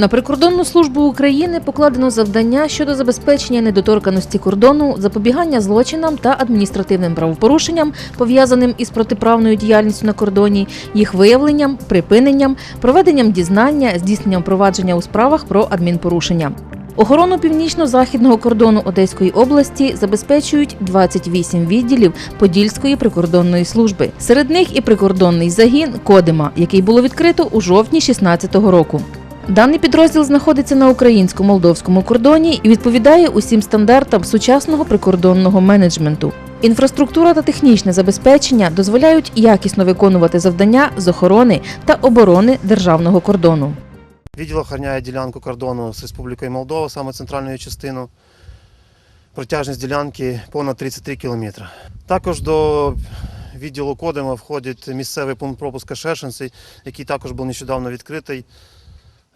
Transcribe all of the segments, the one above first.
На прикордонну службу України покладено завдання щодо забезпечення недоторканості кордону, запобігання злочинам та адміністративним правопорушенням, пов'язаним із протиправною діяльністю на кордоні, їх виявленням, припиненням, проведенням дізнання, здійсненням провадження у справах про адмінпорушення. Охорону північно-західного кордону Одеської області забезпечують 28 відділів Подільської прикордонної служби. Серед них і прикордонний загін Кодима, який було відкрито у жовтні 2016 року. Даний підрозділ знаходиться на українсько-молдовському кордоні і відповідає усім стандартам сучасного прикордонного менеджменту. Інфраструктура та технічне забезпечення дозволяють якісно виконувати завдання з охорони та оборони державного кордону. Відділ охороняє ділянку кордону з Республікою Молдова, саме центральну її частину. Протяжність ділянки понад 33 кілометри. Також до відділу Кодима входить місцевий пункт пропуска Шершенці, який також був нещодавно відкритий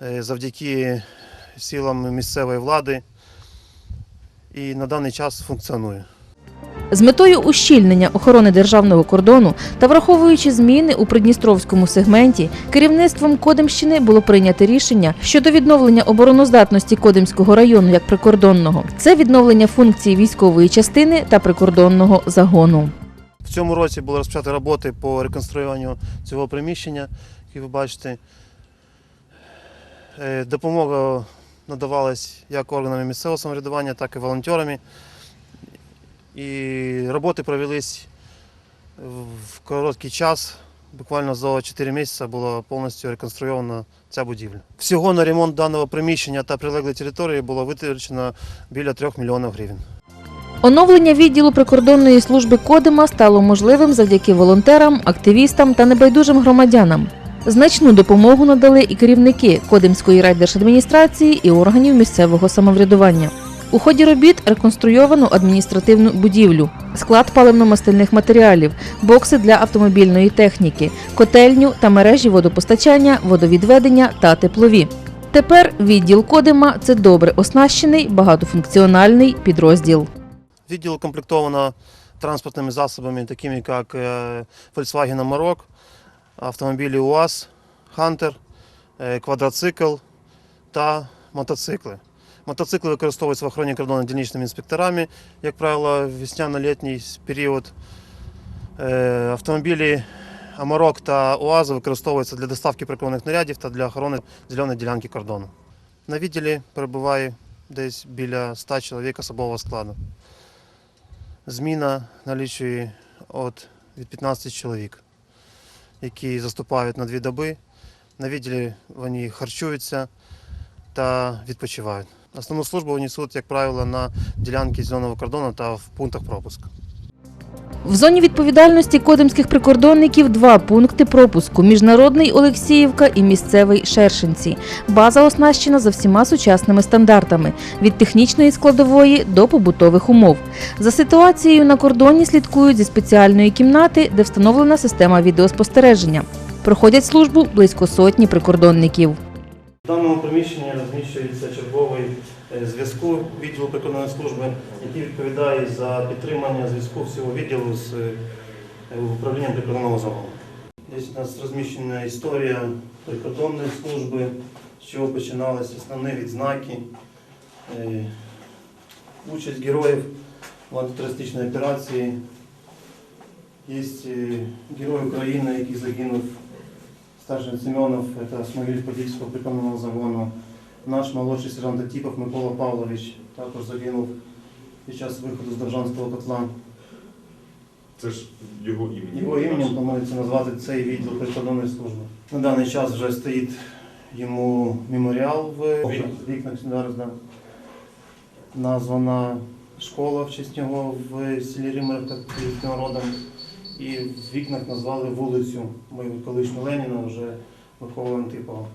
завдяки силам місцевої влади і на даний час функціонує. З метою ущільнення охорони державного кордону та враховуючи зміни у придністровському сегменті, керівництвом Кодимщини було прийнято рішення щодо відновлення обороноздатності Кодимського району як прикордонного. Це відновлення функції військової частини та прикордонного загону. В цьому році були розпочаті роботи по реконструюванню цього приміщення, як ви бачите. Е, Допомога надавалась як органами місцевого самоврядування, так і волонтерами. І роботи провелись в короткий час. Буквально за 4 місяці була повністю реконструйована ця будівля. Всього на ремонт даного приміщення та прилеглої території було витрачено біля 3 мільйонів гривень. Оновлення відділу прикордонної служби Кодима стало можливим завдяки волонтерам, активістам та небайдужим громадянам. Значну допомогу надали і керівники Кодимської райдержадміністрації і органів місцевого самоврядування. У ході робіт реконструйовано адміністративну будівлю, склад паливно-мастильних матеріалів, бокси для автомобільної техніки, котельню та мережі водопостачання, водовідведення та теплові. Тепер відділ Кодима це добре оснащений багатофункціональний підрозділ. Відділ укомплектовано транспортними засобами, такими як е, Volkswagen Amarok, автомобілі УАЗ, Hunter, е, квадроцикл та мотоцикли. Мотоцикли використовуються в охороні кордону дільничними інспекторами, як правило, весняно-літній період. Е, Автомобілі Амарок та УАЗ використовуються для доставки прикордонних нарядів та для охорони зеленої ділянки кордону. На відділі перебуває десь біля 100 чоловік особового складу. Зміна налічує від 15 чоловік, які заступають на дві доби. На відділі вони харчуються та відпочивають. Основну службу несуть, як правило, на ділянці зеленого кордону та в пунктах пропуску. В зоні відповідальності кодимських прикордонників два пункти пропуску: міжнародний Олексіївка і місцевий Шершенці. База оснащена за всіма сучасними стандартами від технічної складової до побутових умов. За ситуацією на кордоні слідкують зі спеціальної кімнати, де встановлена система відеоспостереження. Проходять службу близько сотні прикордонників. В даному приміщенні розміщується черговий зв'язку відділу прикордонної служби, який відповідає за підтримання зв'язку всього відділу з е, управлінням прикордонного загону. Десь у нас розміщена історія прикордонної служби, з чого починалися основні відзнаки, е, участь героїв в антитерористичній операції. Є е, герой України, який загинув Старший Семенов, это Смогиль Подільського прикордонного загону. Наш молодший сержант Атіпов Микола Павлович також загинув під час виходу з Довжанського котла. Це ж його ім'я. Його іменем планується назвати цей відділ прикордонної служби. На даний час вже стоїть йому меморіал в вікнах зараз, да. Названа школа в честь нього в селі Римерка під народом. І в вікнах назвали вулицю мою колишню Леніна, вже Микола Антипова.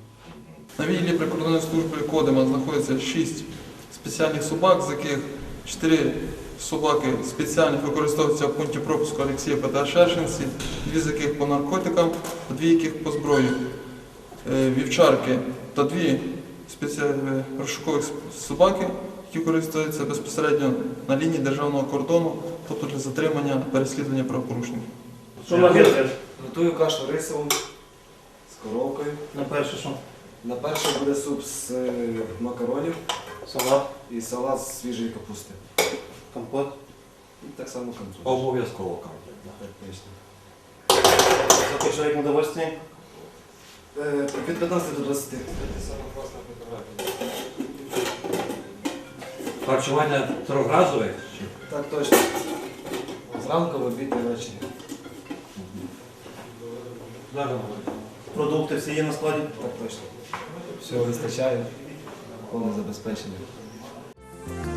На відділі прикордонної служби Кодима знаходиться 6 спеціальних собак, з яких 4 собаки спеціальних використовуються в пункті пропуску Олексіївка та Шершенці, дві з яких по наркотикам, дві яких по зброї. Е, Вівчарки та дві спеціальні розшукових собаки, які користуються безпосередньо на лінії державного кордону, тобто для затримання переслідування правопорушників. Що на? Готую кашу рисову з коровкою. На перше що? На перше буде суп з е, макаронів Салат, і салат з свіжої капусти. компот. І так само компот. Обов'язково. Так, точно. Человек на удовольствие? Е, Від 15 до 20. Харчування трьохразове? чи? Так точно. Зранку, в обід і ввечері. Продукти всі є на складі? Так точно. Всього вистачає. Повне забезпечення.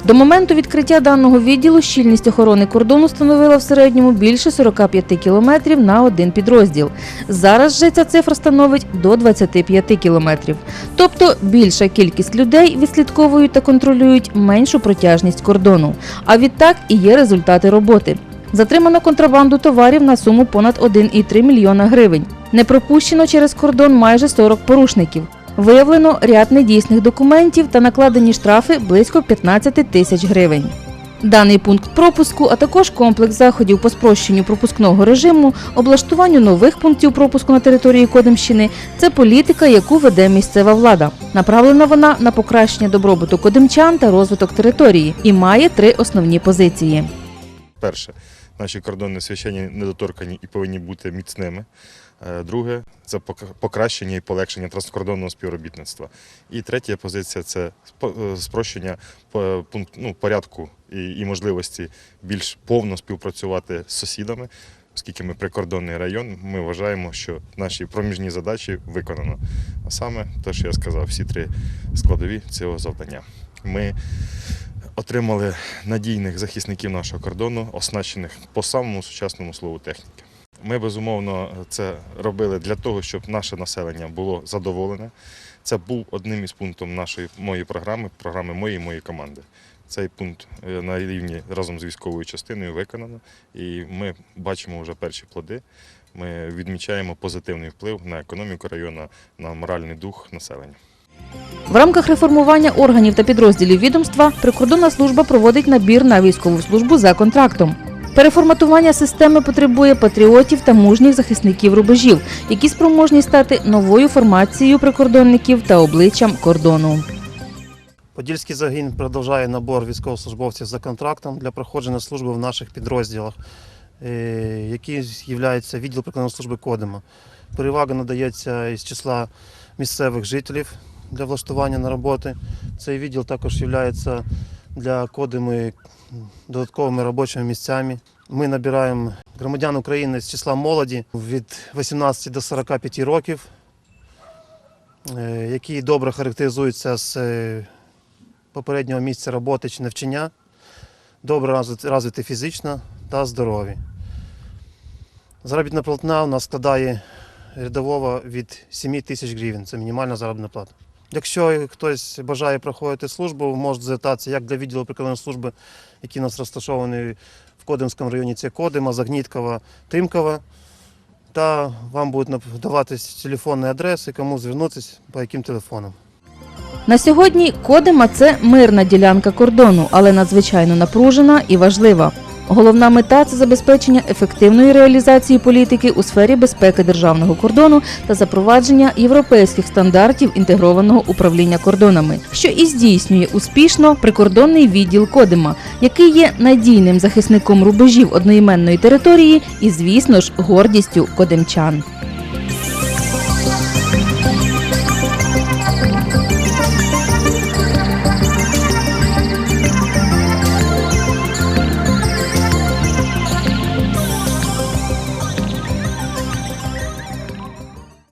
До моменту відкриття даного відділу щільність охорони кордону становила в середньому більше 45 кілометрів на один підрозділ. Зараз же ця цифра становить до 25 кілометрів. Тобто більша кількість людей відслідковують та контролюють меншу протяжність кордону. А відтак і є результати роботи. Затримано контрабанду товарів на суму понад 1,3 мільйона гривень. Не пропущено через кордон майже 40 порушників. Виявлено ряд недійсних документів та накладені штрафи близько 15 тисяч гривень. Даний пункт пропуску, а також комплекс заходів по спрощенню пропускного режиму, облаштуванню нових пунктів пропуску на території Кодимщини це політика, яку веде місцева влада. Направлена вона на покращення добробуту кодимчан та розвиток території і має три основні позиції. Перше, наші кордони священні недоторкані і повинні бути міцними. Е, Друге це пок- покращення і полегшення транскордонного співробітництва. І третя позиція це е, спрощення ну, порядку і можливості більш повно співпрацювати з сусідами. Оскільки ми прикордонний район, ми вважаємо, що наші проміжні задачі виконано. А саме те, що я сказав, всі три складові цього завдання. Ми отримали надійних захисників нашого кордону, оснащених по самому сучасному слову техніки. Ми безумовно це робили для того, щоб наше населення було задоволене. Це був одним із пунктів нашої моєї програми, програми моєї моєї команди. Цей пункт е, на рівні разом з військовою частиною виконано, і ми бачимо вже перші плоди. Ми відмічаємо позитивний вплив на економіку району, на моральний дух населення. В рамках реформування органів та підрозділів відомства прикордонна служба проводить набір на військову службу за контрактом. Переформатування системи потребує патріотів та мужніх захисників рубежів, які спроможні стати новою формацією прикордонників та обличчям кордону. Подільський загін продовжує набор військовослужбовців за контрактом для проходження служби в наших підрозділах, е, які є відділ прикордонної служби Кодима. Перевага надається із числа місцевих жителів для влаштування на роботи. Цей відділ також є для Кодими додатковими робочими місцями. Ми набираємо громадян України з числа молоді від 18 до 45 років, е, які добре характеризуються з е, попереднього місця роботи чи навчання, добре розвит- розвиті фізично та здорові. Заробітна платна у нас складає рядового від 7 тисяч гривень. Це мінімальна заробітна плата. Якщо хтось бажає проходити службу, може звертатися як для відділу прикордонної служби, які у нас розташовані в Кодимському районі, це Кодима, Загніткова, Тимкова. Та вам будуть нап- даватись телефонні адреси, кому звернутися, по яким телефонам. На сьогодні Кодима це мирна ділянка кордону, але надзвичайно напружена і важлива. Головна мета це забезпечення ефективної реалізації політики у сфері безпеки державного кордону та запровадження європейських стандартів інтегрованого управління кордонами, що і здійснює успішно прикордонний відділ Кодима, який є надійним захисником рубежів одноіменної території і, звісно ж, гордістю кодимчан.